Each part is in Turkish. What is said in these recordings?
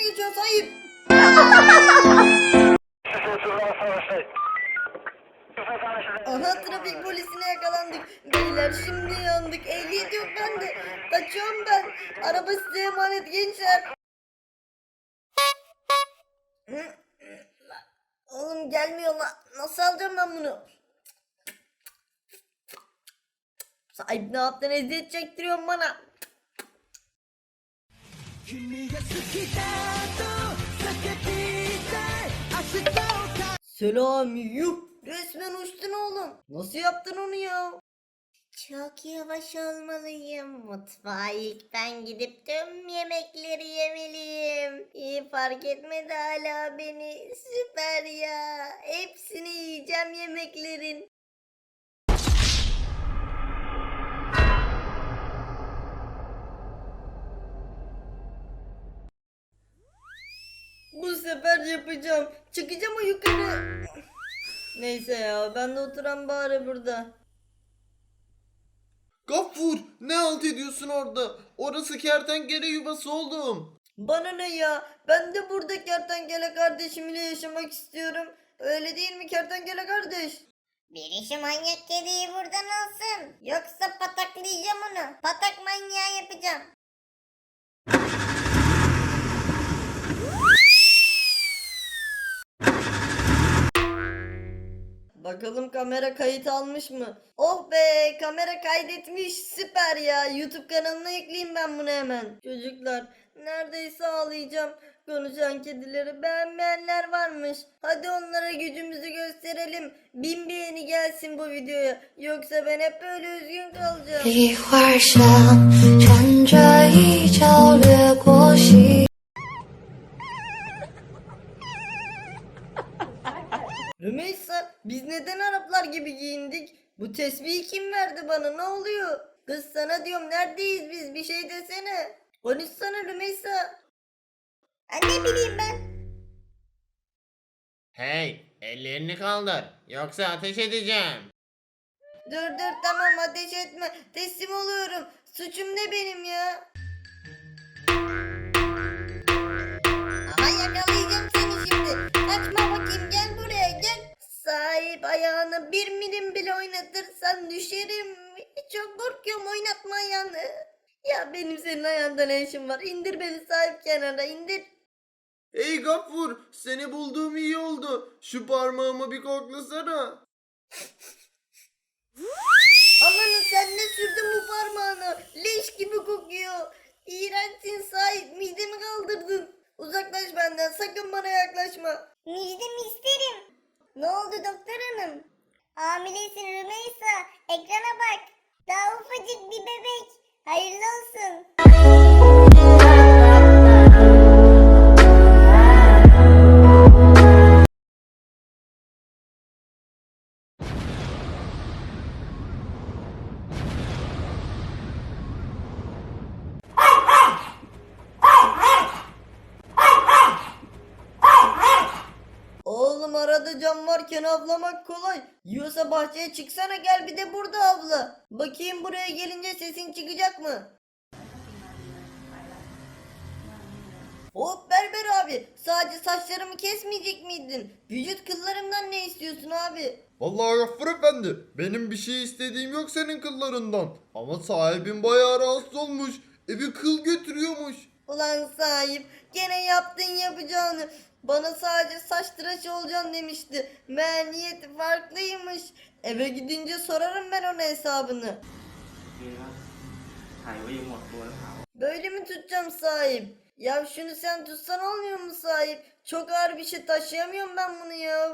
geçiyor sahip? Aha trafik polisine yakalandık. Beyler şimdi yandık. Ehliyet yok bende. Kaçıyorum ben. Araba size emanet gençler. Oğlum gelmiyor lan. Nasıl alacağım ben bunu? Sahip ne yaptın? Eziyet çektiriyorsun bana. Selam yuh. Resmen uçtun oğlum. Nasıl yaptın onu ya? Çok yavaş olmalıyım. Mutfağa ilk ben gidip tüm yemekleri yemeliyim. İyi fark etmedi hala beni. Süper ya. Hepsini yiyeceğim yemeklerin. Sefer yapacağım. Çıkacağım o yukarı. Neyse ya ben de oturan bari burada. Gaffur ne halt ediyorsun orada? Orası kertenkele yuvası oğlum. Bana ne ya? Ben de burada kertenkele kardeşimle yaşamak istiyorum. Öyle değil mi kertenkele kardeş? Birisi manyak kediyi buradan alsın. Yoksa pataklayacağım onu. Patak manyağı yapacağım. Bakalım kamera kayıt almış mı? Oh be kamera kaydetmiş süper ya. YouTube kanalına yükleyeyim ben bunu hemen. Çocuklar neredeyse ağlayacağım. Konuşan kedileri beğenmeyenler varmış. Hadi onlara gücümüzü gösterelim. Bin beğeni gelsin bu videoya. Yoksa ben hep böyle üzgün kalacağım. Rümeysa biz neden Araplar gibi giyindik? Bu tesbihi kim verdi bana ne oluyor? Kız sana diyorum neredeyiz biz bir şey desene. Konuşsana Rümeysa. Ha, ne bileyim ben. Hey ellerini kaldır yoksa ateş edeceğim. Dur dur tamam ateş etme teslim oluyorum. Suçum ne benim ya? Aha yakalayacağım seni şimdi. Kaçma bakayım gel. Sahip ayağını bir milim bile oynatırsan düşerim. Çok korkuyorum oynatma ayağını. Ya benim senin ayağında ne işim var? İndir beni sahip kenara indir. Hey Gaffur seni bulduğum iyi oldu. Şu parmağımı bir koklasana. bebek. Hayırlı olsun. Varken avlamak kolay. Yiyorsa bahçeye çıksana gel bir de burada avla. Bakayım buraya gelince sesin çıkacak mı? Hop berber abi sadece saçlarımı kesmeyecek miydin? Vücut kıllarımdan ne istiyorsun abi? Vallahi Gaffur efendi benim bir şey istediğim yok senin kıllarından. Ama sahibin bayağı rahatsız olmuş. Evi kıl götürüyormuş. Ulan sahip gene yaptın yapacağını. Bana sadece saç tıraşı olacaksın demişti. Meğer niyeti farklıymış. Eve gidince sorarım ben ona hesabını. Böyle mi tutacağım sahip? Ya şunu sen tutsan olmuyor mu sahip? Çok ağır bir şey taşıyamıyorum ben bunu ya.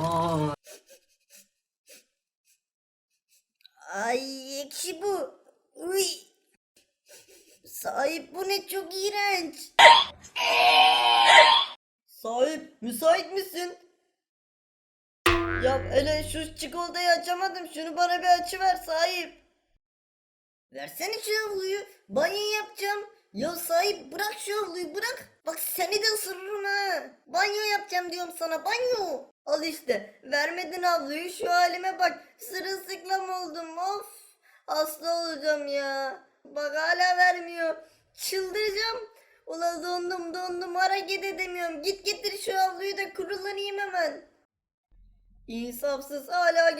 Aa. Ay ekşi bu. Uy. Sahip bu ne çok iğrenç. Sahip müsait misin? Ya hele şu çikolatayı açamadım. Şunu bana bir açıver sahip. Versene şu havluyu. Banyo yapacağım. Ya sahip bırak şu havluyu bırak. Bak seni de ısırırım ha. Banyo yapacağım diyorum sana banyo. Al işte vermedin havluyu şu halime bak. Sırılsıklam oldum of. Hasta olacağım ya. Bak hala vermiyor. Çıldıracağım. Ulan dondum dondum hareket edemiyorum. Git getir şu havluyu da kurulanayım hemen. İnsafsız hala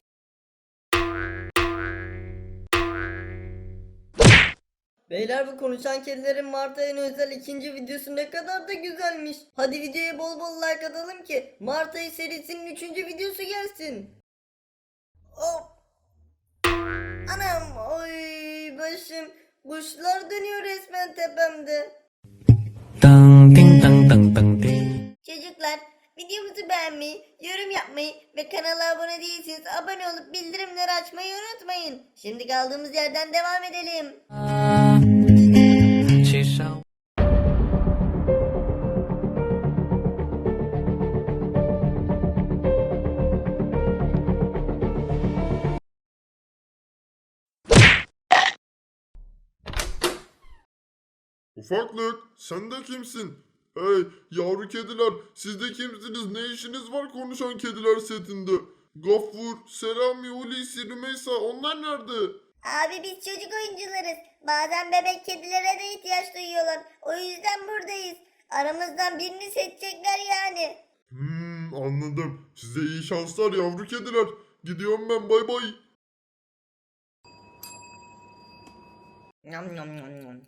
Beyler bu konuşan kedilerin Mart ayına özel ikinci videosu ne kadar da güzelmiş. Hadi videoya bol bol like atalım ki Mart ayı serisinin üçüncü videosu gelsin. Hop. Anam oy başım. Kuşlar dönüyor resmen tepemde. Dang ding dang dang dang ding. Çocuklar videomuzu beğenmeyi, yorum yapmayı ve kanala abone değilseniz abone olup bildirimleri açmayı unutmayın. Şimdi kaldığımız yerden devam edelim. 其 Ufaklık sen de kimsin? Hey yavru kediler siz de kimsiniz? Ne işiniz var konuşan kediler setinde? Gaffur, Selami, Hulusi, Rümeysa onlar nerede? Abi biz çocuk oyuncularız. Bazen bebek kedilere de ihtiyaç duyuyorlar. O yüzden buradayız. Aramızdan birini seçecekler yani. Hmm anladım. Size iyi şanslar yavru kediler. Gidiyorum ben bay bay. Yam yam yam yam.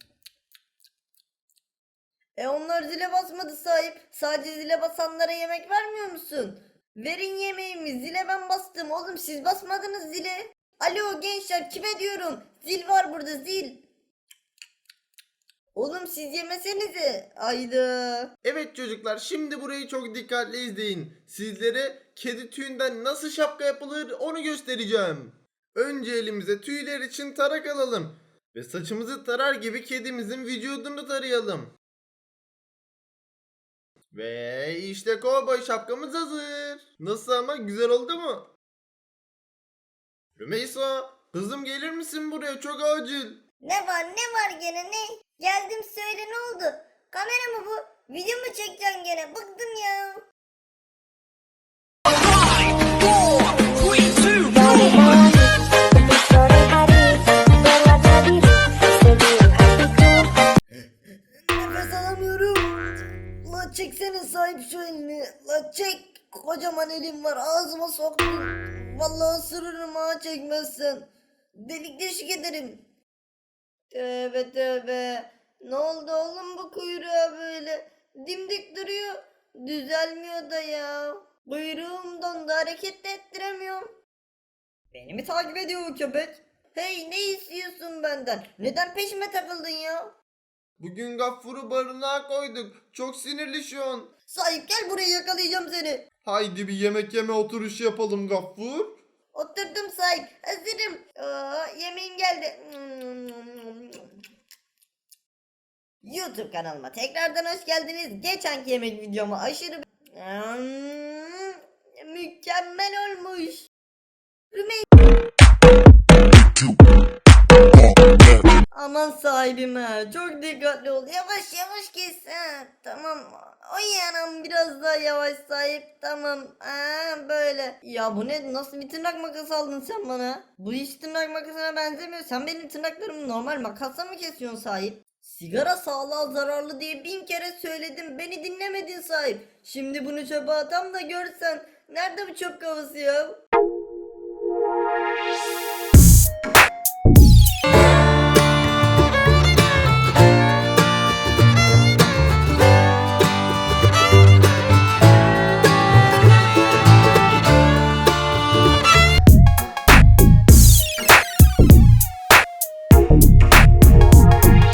E onlar zile basmadı sahip. Sadece zile basanlara yemek vermiyor musun? Verin yemeğimi. Zile ben bastım. Oğlum siz basmadınız zile. Alo gençler kime diyorum? Zil var burada zil. Oğlum siz yemesenize. Ayda. Evet çocuklar şimdi burayı çok dikkatli izleyin. Sizlere kedi tüyünden nasıl şapka yapılır onu göstereceğim. Önce elimize tüyler için tarak alalım. Ve saçımızı tarar gibi kedimizin vücudunu tarayalım. Ve işte kovboy şapkamız hazır. Nasıl ama güzel oldu mu? Rümeysa kızım gelir misin buraya çok acil. Ne var ne var gene ne? Geldim söyle ne oldu? Kamera mı bu? Video mu çekeceksin gene? Bıktım ya. Çeksene sahip şu elini. La çek. Kocaman elim var. Ağzıma soktum. Vallahi ısırırım ha çekmezsen. Delik deşik ederim. Tövbe tövbe. Ne oldu oğlum bu kuyruğa böyle? Dimdik duruyor. Düzelmiyor da ya. Kuyruğumdan da hareket de ettiremiyorum. Beni mi takip ediyor bu köpek? Hey ne istiyorsun benden? Neden peşime takıldın ya? Bugün Gaffur'u barınağa koyduk. Çok sinirli şu an. Sahip gel buraya yakalayacağım seni. Haydi bir yemek yeme oturuşu yapalım Gaffur. Oturdum sahip. Hazırım. Aa, yemeğim geldi. YouTube kanalıma tekrardan hoş geldiniz. Geçenki yemek videomu aşırı Hmm, mükemmel olmuş. Rümey Aman sahibim ha. Çok dikkatli ol. Yavaş yavaş. Ha, tamam. Oy anam biraz daha yavaş sahip. Tamam. Ha, böyle. Ya bu ne? Nasıl bir tırnak makası aldın sen bana? Bu hiç tırnak makasına benzemiyor. Sen benim tırnaklarımı normal makasla mı kesiyorsun sahip? Sigara sağlığa zararlı diye bin kere söyledim. Beni dinlemedin sahip. Şimdi bunu çöpe atam da görsen. Nerede bu çöp kavası ya?